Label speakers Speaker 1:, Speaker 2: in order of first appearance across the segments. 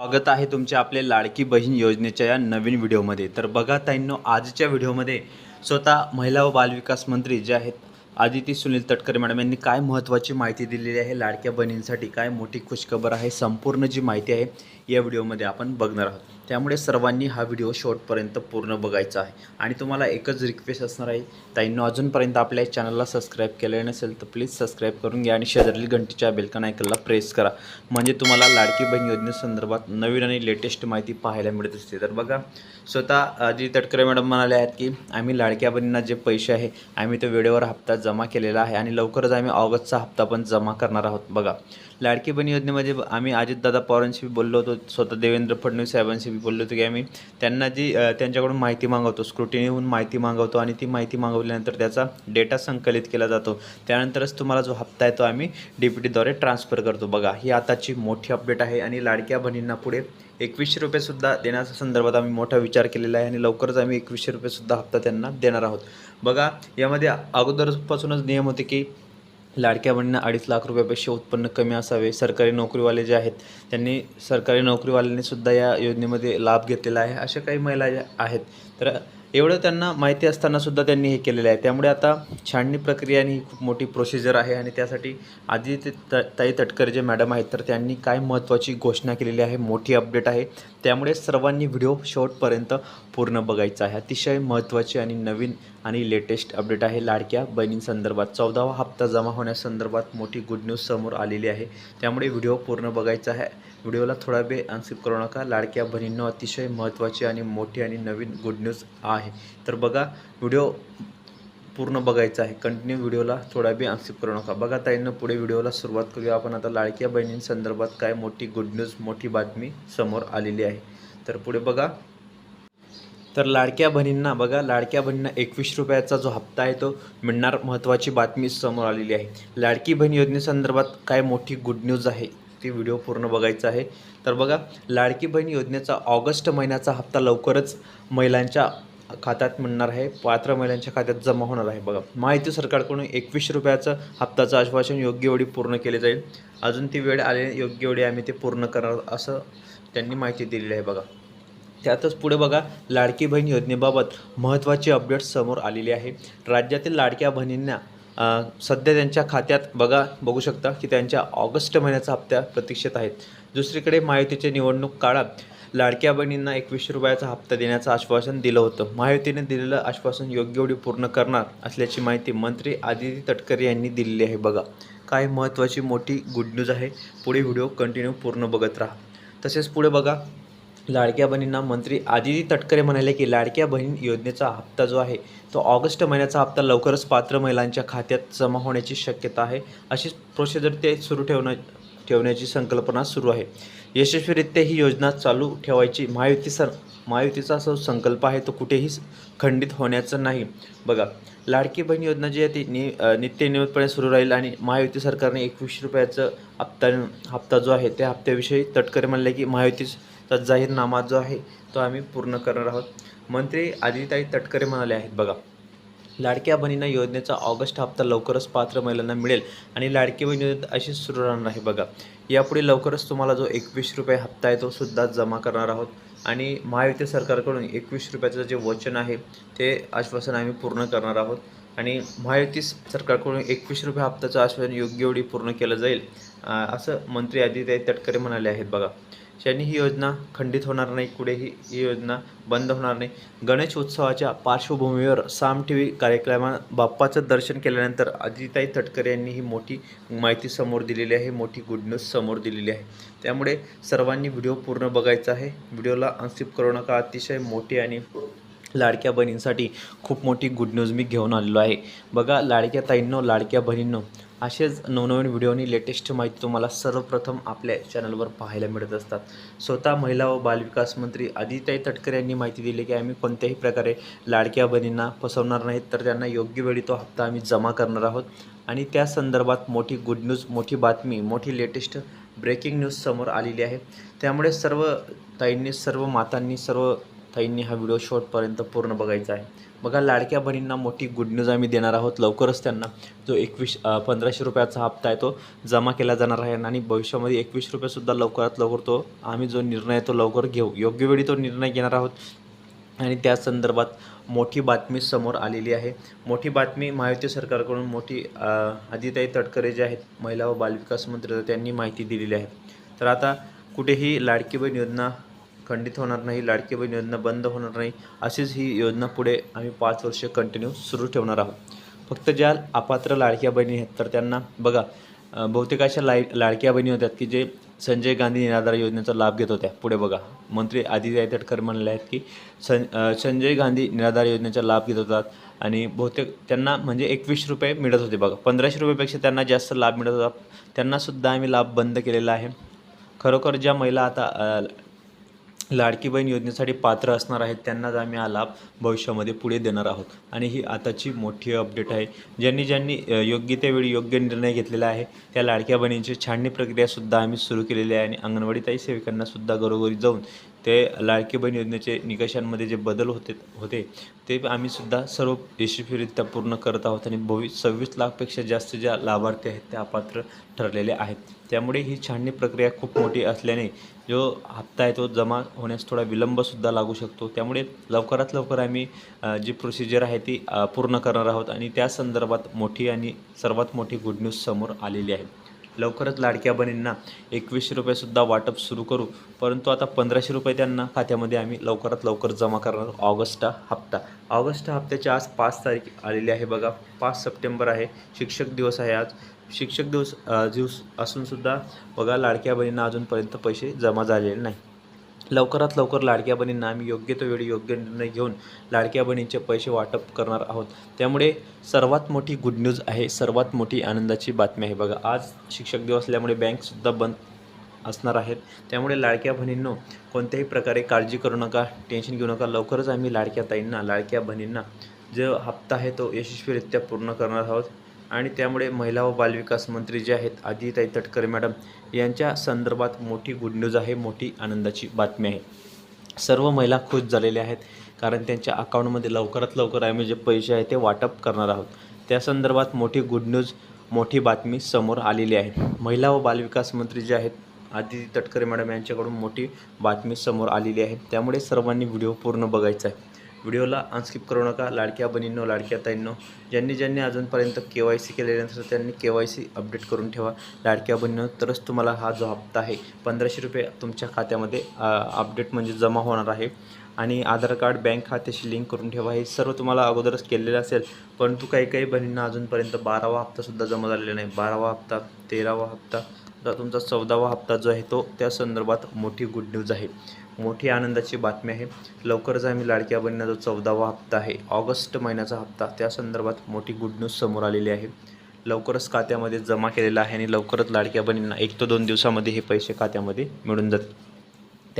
Speaker 1: स्वागत आहे तुमच्या आपल्या लाडकी बहीण योजनेच्या या नवीन व्हिडिओमध्ये. तर बघा ताईंनो आजच्या व्हिडिओमध्ये स्वतः महिला व बालविकास मंत्री जे आहेत आदिती सुनील तटकरे मॅडम यांनी काय महत्त्वाची माहिती दिलेली आहे लाडक्या बहिणींसाठी काय मोठी खुशखबर आहे संपूर्ण जी माहिती आहे या व्हिडिओमध्ये आपण बघणार आहोत. त्यामुळे सर्वांनी हा व्हिडिओ शॉर्टपर्यंत पूर्ण बघायचा आहे. आणि तुम्हाला एकच रिक्वेस्ट असणार आहे ताईंनो अजूनपर्यंत आपल्या चॅनलला सबस्क्राईब केलं नसेल तर प्लीज सबस्क्राईब करून घ्या आणि शेजारील घंटीच्या बेलकन आयकनला प्रेस करा. म्हणजे तुम्हाला लाडकी बहीण योजनेसंदर्भात नवीन आणि लेटेस्ट माहिती पाहायला मिळत असते. तर बघा स्वतः अजय तटकरे मॅडम म्हणाले आहेत की आम्ही लाडक्या बहिणींना जे पैसे आहे आम्ही तो वेळेवर हप्ता जमा केलेला आहे आणि लवकरच आम्ही ऑगस्टचा हप्ता पण जमा करणार आहोत. बघा लाडकी बहीण योजनेमध्ये आम्ही अजितदादा पवारांशी बोललो होतो स्वतः देवेंद्र फडणवीस साहेबांशी बोललो होतो की आम्ही त्यांना जी त्यांच्याकडून माहिती मागवतो स्क्रुटिनीहून माहिती मागवतो आणि ती माहिती मागवल्यानंतर त्याचा डेटा संकलित केला जातो. त्यानंतरच तुम्हाला जो हप्ता आहे तो आम्ही डी पी टीद्वारे ट्रान्सफर करतो. बघा ही आताची मोठी अपडेट आहे आणि लाडक्या बहिणींना पुढे एकवीसशे रुपयेसुद्धा देण्याच्या संदर्भात आम्ही मोठा विचार केलेला आहे आणि लवकरच आम्ही एकवीसशे रुपयेसुद्धा हप्ता त्यांना देणार आहोत. बघा यामध्ये अगोदरपासूनच नियम होते की लाडक्या बहिणींना अडीच लाख रुपयापेक्षा उत्पन्न कमी असावे. सरकारी नोकरीवाले जे आहेत त्यांनी सरकारी नोकरीवाल्यांनी सुद्धा या योजनेमध्ये लाभ घेतलेला आहे. अशा काही महिला ज्या आहेत तर एवढं त्यांना माहिती असताना सुद्धा त्यांनी हे केलेलं आहे. त्यामुळे आता छाननी प्रक्रिया आणि ही खूप मोठी प्रोसिजर आहे आणि त्यासाठी आधी ते त ताई तटकर जे मॅडम आहेत तर त्यांनी काय महत्त्वाची घोषणा केलेली आहे मोठी अपडेट आहे. त्यामुळे सर्वांनी व्हिडिओ शेवटपर्यंत पूर्ण बघायचा आहे. अतिशय महत्त्वाची आणि नवीन आणि लेटेस्ट अपडेट आहे. लाडक्या बहिणींसंदर्भात चौदावा हप्ता जमा होण्यासंदर्भात मोठी गुड न्यूज समोर आलेली आहे. त्यामुळे व्हिडिओ पूर्ण बघायचा आहे. व्हिडिओला थोडा वेळ अनस्किप करू नका. लाडक्या बहिणींना अतिशय महत्त्वाची आणि मोठी आणि नवीन गुड न्यूज आहे. तर बघा व्हिडिओ पूर्ण बघायचा आहे. कंटिन्यू व्हिडिओला थोडा बी अनस्किप करू नका. बघा ताईंनं पुढे व्हिडिओला सुरुवात करूया. आपण आता लाडक्या बहिणींसंदर्भात काय मोठी गुड न्यूज मोठी बातमी समोर आलेली आहे. तर पुढे बघा. तर लाडक्या बहिणींना बघा लाडक्या बहिणींना एकवीस रुपयाचा जो हप्ता आहे तो मिळणार महत्त्वाची बातमी समोर आलेली आहे. लाडकी बहीण योजनेसंदर्भात काय मोठी गुड न्यूज आहे? ती व्हिडिओ पूर्ण बघायचा आहे. तर बघा लाडकी बहीण योजनेचा ऑगस्ट महिन्याचा हप्ता लवकरच महिलांच्या खात्यात मिळणार आहे. पात्र महिलांच्या खात्यात जमा होणार आहे. बघा माहिती सरकारकडून एकवीस रुपयाचं हप्त्याचं आश्वासन योग्य वेळी पूर्ण केले जाईल. अजून ती वेळ आले योग्य वेळी आम्ही ते पूर्ण करणार असं त्यांनी माहिती दिलेली आहे बघा. त्यातच पुढे बघा लाडकी बहीण योजनेबाबत महत्त्वाची अपडेट समोर आलेली आहे. राज्यातील लाडक्या बहिणींना सध्या त्यांच्या खात्यात बघा बघू शकता की त्यांच्या ऑगस्ट महिन्याचा हप्त्या प्रतीक्षेत आहेत दुसरीकडे महायुतीच्या निवडणूक काळात लाडक्या बहिणींना एकवीसशे रुपयाचा हप्ता देण्याचं आश्वासन दिलं होतं. महायुतीने दिलेलं आश्वासन योग्य वेळी पूर्ण करणार असल्याची माहिती मंत्री आदिती तटकरे यांनी दिलेली आहे. बघा काय महत्त्वाची मोठी गुड न्यूज आहे. पुढे व्हिडिओ कंटिन्यू पूर्ण बघत राहा. तसेच पुढे बघा लाडक्या बहिणींना मंत्री आदिती तटकरे म्हणाले की लाडक्या बहीण योजनेचा हप्ता जो आहे तो ऑगस्ट महिन्याचा हप्ता लवकरच पात्र महिलांच्या खात्यात जमा होण्याची शक्यता आहे. अशी प्रोसिजर ते सुरू ठेवणं ठेवण्याची संकल्पना सुरू आहे. यशस्वीरित्या ही योजना चालू ठेवायची महायुती सर महायुतीचा जो संकल्प आहे तो कुठेही खंडित होण्याचं नाही. बघा लाडकी बहीण योजना जी आहे ती नि नित्यनियमितपणे सुरू राहील आणि महायुती सरकारने एकवीसशे रुपयाचं हप्ता हप्ता जो आहे त्या हप्त्याविषयी तटकरे म्हणले की महायुती तर जाहीरनामा जो आहे तो आम्ही पूर्ण करणार आहोत. मंत्री आदिताई तटकरे म्हणाले आहेत बघा. लाडक्या बहिणींना योजनेचा ऑगस्ट हप्ता लवकरच पात्र महिलांना मिळेल आणि लाडकी बहीण योजना अशीच सुरू राहणार आहे बघा. यापुढे लवकरच तुम्हाला जो एकवीस रुपये हप्ता आहे तो सुद्धा जमा करणार आहोत. आणि महायुती सरकारकडून एकवीस रुपयाचं जे वचन आहे ते आश्वासन आम्ही पूर्ण करणार आहोत. आणि महायुती सरकारकडून एकवीस रुपये हप्त्याचं आश्वासन योग्य एवढी पूर्ण केलं जाईल असं मंत्री आदित्य तटकरे म्हणाले आहेत बघा. त्यांनी ही योजना खंडित होणार नाही कुठेही ही योजना बंद होणार नाही. गणेश उत्सवाच्या पार्श्वभूमीवर साम टी व्ही कार्यक्रमात बाप्पाचं दर्शन केल्यानंतर अजिताई तटकरे यांनी ही मोठी माहिती समोर दिलेली आहे मोठी गुड न्यूज समोर दिलेली आहे. त्यामुळे सर्वांनी व्हिडिओ पूर्ण बघायचा आहे. व्हिडिओला अनस्किप करू नका. अतिशय मोठी आणि लाडक्या बहिणींसाठी खूप मोठी गुड न्यूज मी घेऊन आलेलो आहे. बघा लाडक्या ताईंनो लाडक्या बहिणींनो असेच नवनवीन व्हिडिओ आणि लेटेस्ट माहिती तुम्हाला सर्वप्रथम आपल्या चॅनलवर पाहायला मिळत असतात. स्वतः महिला व बालविकास मंत्री आदिताई तटकरे यांनी माहिती दिली की आम्ही कोणत्याही प्रकारे लाडक्या बहिणींना फसवणार नाहीत तर त्यांना योग्य वेळी तो हप्ता आम्ही जमा करणार आहोत. आणि त्या संदर्भात मोठी गुड न्यूज मोठी बातमी मोठी लेटेस्ट ब्रेकिंग न्यूज समोर आलेली आहे. त्यामुळे सर्व ताईंनी सर्व मातांनी सर्व ताईंनी हा व्हिडिओ शॉर्टपर्यंत पूर्ण बघायचा आहे. बघा लाडक्या बहिणींना मोठी गुड न्यूज आम्ही देणार आहोत. लवकरच त्यांना जो एकवीस पंधराशे रुपयाचा हप्ता आहे तो जमा केला जाणार आहे आणि भविष्यामध्ये एकवीस रुपयेसुद्धा लवकरात लवकर तो आम्ही जो निर्णय आहे तो लवकर घेऊ. योग्य वेळी तो निर्णय घेणार आहोत. आणि त्या संदर्भात मोठी बातमी समोर आलेली आहे. मोठी बातमी महायुती सरकारकडून मोठी आदिताई तटकरे जे आहेत महिला व बालविकास मंत्री त्यांनी माहिती दिलेली आहे. तर आता कुठेही लाडकी बहीण योजना खंडित होणार नाही लाडकी बहीण योजना बंद होणार नाही अशीच ही योजना पुढे आम्ही पाच वर्ष कंटिन्यू सुरू ठेवणार आहोत. फक्त ज्या अपात्र लाडक्या बहिणी आहेत तर त्यांना बघा बहुतेक अशा लाई लाडक्या बहिणी होत्या की जे संजय गांधी निराधार योजनेचा लाभ घेत होत्या. पुढे बघा मंत्री आदित्य तटकर म्हणले आहेत की सं संजय गांधी निराधार योजनेचा लाभ घेत होतात आणि बहुतेक त्यांना म्हणजे एकवीस रुपये मिळत होते बघा. पंधराशे रुपयापेक्षा त्यांना जास्त लाभ मिळत होता. त्यांनासुद्धा आम्ही लाभ बंद केलेला आहे. खरोखर ज्या महिला आता लाडकी बहीण योजनेसाठी पात्र असणार आहेत त्यांनाच आम्ही हा लाभ भविष्यामध्ये पुढे देणार आहोत. आणि ही आताची मोठी अपडेट आहे. ज्यांनी ज्यांनी योग्य त्यावेळी योग्य निर्णय घेतलेला आहे त्या लाडक्या बहिणींची छाणणी प्रक्रियासुद्धा आम्ही सुरू केलेली आहे. आणि अंगणवाडीताई सेविकांनासुद्धा घरोघरी जाऊन ते लाडकी बहीण योजनेचे निकषांमध्ये जे बदल होते होते ते आम्ही सुद्धा सर्व यशस्वीरित्या पूर्ण करत आहोत आणि भवि सव्वीस लाखपेक्षा जास्त ज्या लाभार्थी आहेत त्या अपात्र ठरलेले आहेत. त्यामुळे ही छाननी प्रक्रिया खूप मोठी असल्याने जो हप्ता आहे तो जमा होण्यास थोडा विलंबसुद्धा लागू शकतो. त्यामुळे लवकरात लवकर आम्ही जी प्रोसिजर आहे ती पूर्ण करणार आहोत आणि त्या संदर्भात मोठी आणि सर्वात मोठी गुड न्यूज समोर आलेली आहे. लवकरच लाडक्या बहिणींना एकवीसशे रुपयेसुद्धा वाटप सुरू करू. परंतु आता पंधराशे रुपये त्यांना खात्यामध्ये आम्ही लवकरात लवकर जमा करणार ऑगस्ट हप्ता. ऑगस्ट हप्त्याच्या आज पाच तारीख आलेली आहे बघा. पाच सप्टेंबर आहे. शिक्षक दिवस आहे आज. शिक्षक दिवस दिवस असूनसुद्धा बघा लाडक्या बहिणींना अजूनपर्यंत पैसे जमा झालेले नाही. लवकरात लवकर लाडक्या बहिणींना आम्ही योग्य तो वेळी योग्य निर्णय घेऊन लाडक्या बहिणींचे पैसे वाटप करणार आहोत. त्यामुळे सर्वात मोठी गुड न्यूज आहे सर्वात मोठी आनंदाची बातमी आहे. बघा आज शिक्षक दिवस असल्यामुळे बँकसुद्धा बंद असणार आहेत. त्यामुळे लाडक्या बहिणींनो कोणत्याही प्रकारे काळजी करू नका टेन्शन घेऊ नका. लवकरच आम्ही लाडक्या ताईंना लाडक्या बहिणींना जो हप्ता आहे तो यशस्वीरित्या पूर्ण करणार आहोत. आणि त्यामुळे महिला व बालविकास मंत्री जे आहेत आदिताई तटकरे मॅडम यांच्या संदर्भात मोठी गुड न्यूज आहे मोठी आनंदाची बातमी आहे. सर्व महिला खुश झालेल्या आहेत कारण त्यांच्या अकाउंटमध्ये लवकरात लवकर आम्ही जे पैसे आहे ते वाटप करणार आहोत. त्या संदर्भात मोठी गुड न्यूज मोठी बातमी समोर आलेली आहे. महिला व बालविकास मंत्री जे आहेत आदिती तटकरे मॅडम यांच्याकडून मोठी बातमी समोर आलेली आहे. त्यामुळे सर्वांनी व्हिडिओ पूर्ण बघायचा आहे. व्हिडिओला अनस्किप करू नका. लाडक्या बनींनो लाडक्या ताईंनो ज्यांनी ज्यांनी अजूनपर्यंत के वाय सी केलेले नसेल त्यांनी के वाय सी अपडेट करून ठेवा. लाडक्या बहिणींनो तरच तुम्हाला हा जो हप्ता आहे पंधराशे रुपये तुमच्या खात्यामध्ये अपडेट म्हणजे जमा होणार आहे. आणि आधार कार्ड बँक खात्याशी लिंक करून ठेवा. हे सर्व तुम्हाला अगोदरच केलेलं असेल परंतु काही काही बहिणींना अजूनपर्यंत बारावा हप्तासुद्धा जमा झालेला नाही. बारावा हप्ता तेरावा हप्ता आता तुमचा चौदावा हप्ता जो आहे तो त्या संदर्भात मोठी गुड न्यूज आहे. मोठी आनंदाची बातमी आहे. लवकरच आम्ही लाडक्या बहिणीचा जो चौदावा हप्ता आहे ऑगस्ट महिन्याचा हप्ता त्या संदर्भात मोठी गुड न्यूज समोर आलेली आहे. लवकरच खात्यामध्ये जमा केलेला आहे आणि लवकरच लाडक्या बहिणींना एक ते दोन दिवसामध्ये हे पैसे खात्यामध्ये मिळून जातील.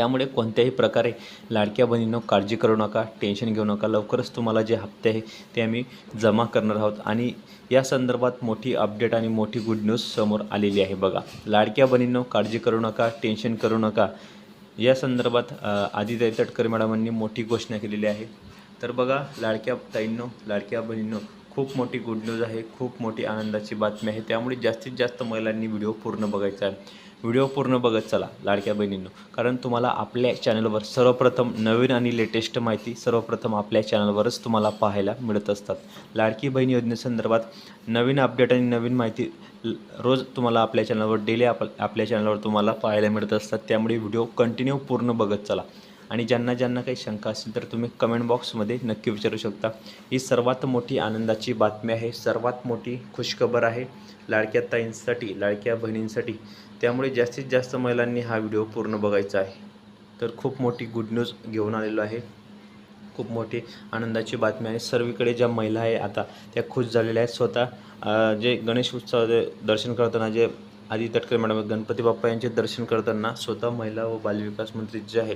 Speaker 1: त्यामुळे कोणत्याही प्रकारे लाडक्या बहिणींनो काळजी करू नका टेन्शन घेऊ नका. लवकरच तुम्हाला जे हप्ते आहे ते आम्ही जमा करणार आहोत. आणि या संदर्भात मोठी अपडेट आणि मोठी गुड न्यूज समोर आलेली आहे बघा. लाडक्या बहिणींनो काळजी करू नका टेन्शन करू नका. या संदर्भात आदिताई तटकरे मॅडमांनी मोठी घोषणा केलेली आहे. तर बघा लाडक्या ताईंनो लाडक्या बहिणींनो खूप मोठी गुड न्यूज आहे खूप मोठी आनंदाची बातमी आहे. त्यामुळे जास्तीत जास्त महिलांनी व्हिडिओ पूर्ण बघायचा आहे. व्हिडिओ पूर्ण बघत चला लाडक्या बहिणींनो. कारण तुम्हाला आपल्या चॅनलवर सर्वप्रथम नवीन आणि लेटेस्ट माहिती सर्वप्रथम आपल्या चॅनलवरच तुम्हाला पाहायला मिळत असतात. लाडकी बहीण योजनेसंदर्भात नवीन अपडेट आणि नवीन माहिती ल- रोज तुम्हाला आपल्या चॅनलवर डेली आप आपल्या चॅनलवर तुम्हाला पाहायला मिळत असतात. त्यामुळे व्हिडिओ कंटिन्यू पूर्ण बघत चला. आणि ज्यांना ज्यांना काही शंका असेल तर तुम्ही कमेंट बॉक्समध्ये नक्की विचारू शकता. ही सर्वात मोठी आनंदाची बातमी आहे. सर्वात मोठी खुशखबर आहे लाडक्या ताईंसाठी लाडक्या बहिणींसाठी. त्यामुळे जास्तीत जास्त महिलांनी हा व्हिडिओ पूर्ण बघायचा आहे. तर खूप मोठी गुड न्यूज घेऊन आलेलो आहे. खूप मोठी आनंदाची बातमी आहे. सर्वीकडे ज्या महिला आहे आता त्या खुश झालेल्या आहेत. स्वतः जे गणेश उत्सव दर्शन करताना जे आदी तटकरे मॅडम गणपती बाप्पा यांचे दर्शन करताना स्वतः महिला व बालविकास मंत्री जे आहे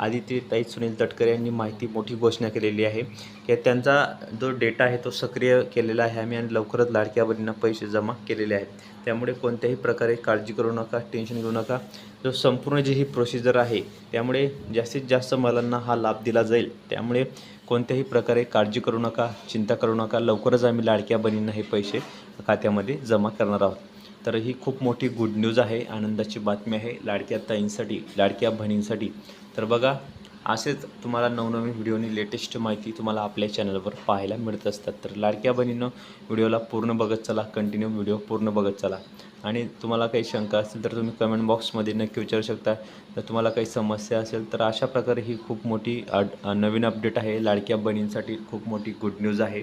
Speaker 1: आदिती ताई सुनील तटकरे यांनी माहिती मोठी घोषणा केलेली आहे. की त्यांचा जो डेटा आहे तो सक्रिय केलेला आहे. आम्ही आणि लवकरच लाडक्या बहिणींना पैसे जमा केलेले आहेत. त्यामुळे कोणत्याही प्रकारे काळजी करू नका टेन्शन घेऊ नका. जो संपूर्ण जी ही प्रोसिजर आहे त्यामुळे जास्तीत जास्त मुलांना हा लाभ दिला जाईल. त्यामुळे कोणत्याही प्रकारे काळजी करू नका चिंता करू नका. लवकरच आम्ही लाडक्या बहिणींना हे पैसे खात्यामध्ये जमा करणार आहोत. तर ही खूप मोठी गुड न्यूज आहे आनंदाची बातमी आहे लाडक्या ताईंसाठी लाडक्या बहिणींसाठी. तर बघा असेच तुम्हाला नवनवीन व्हिडिओनी लेटेस्ट माहिती तुम्हाला आपल्या चॅनलवर पाहायला मिळत असतात. तर लाडक्या बहिणीनं व्हिडिओला पूर्ण बघत चला कंटिन्यू व्हिडिओ पूर्ण बघत चला. आणि तुम्हाला काही शंका असतील तर तुम्ही कमेंट बॉक्समध्ये नक्की विचारू शकता. तर तुम्हाला काही समस्या असेल तर अशा प्रकारे ही खूप मोठी अड नवीन अपडेट आहे. लाडक्या बहिणींसाठी खूप मोठी गुड न्यूज आहे.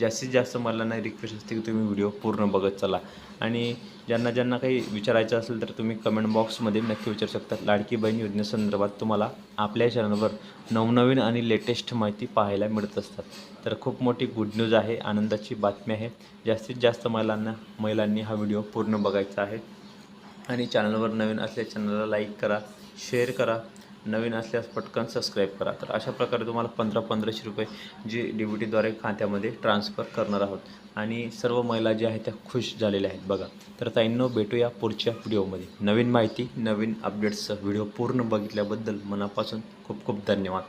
Speaker 1: जास्तीत जास्त मला नाही रिक्वेस्ट असते की तुम्ही व्हिडिओ पूर्ण बघत चला. आणि ज्यांना ज्यांना काही विचारायचं असेल तर तुम्ही कमेंट बॉक्समध्ये नक्की विचारू शकता. लाडकी बहीण योजनेसंदर्भात तुम्हाला आपल्या चॅनलवर नवनवीन आणि लेटेस्ट माहिती पाहायला मिळत असतात. तर खूप मोठी गुड न्यूज आहे आनंदाची बातमी आहे. जास्तीत जास्त महिलांना महिलांनी हा व्हिडिओ पूर्ण बघायचा आहे. आणि चॅनलवर नवीन असल्या चॅनलला लाईक करा शेअर करा. नवीन असल्यास पटकन सबस्क्राईब करा. तर अशा प्रकारे तुम्हाला पंधरा पंधराशे रुपये जे डी बी टीद्वारे खात्यामध्ये ट्रान्स्फर करणार आहोत. आणि सर्व महिला ज्या आहेत त्या खुश झालेल्या आहेत. बघा तर ताईंनो भेटूया पुढच्या व्हिडिओमध्ये. नवीन माहिती नवीन अपडेट्सचं व्हिडिओ पूर्ण बघितल्याबद्दल मनापासून खूप खूप धन्यवाद.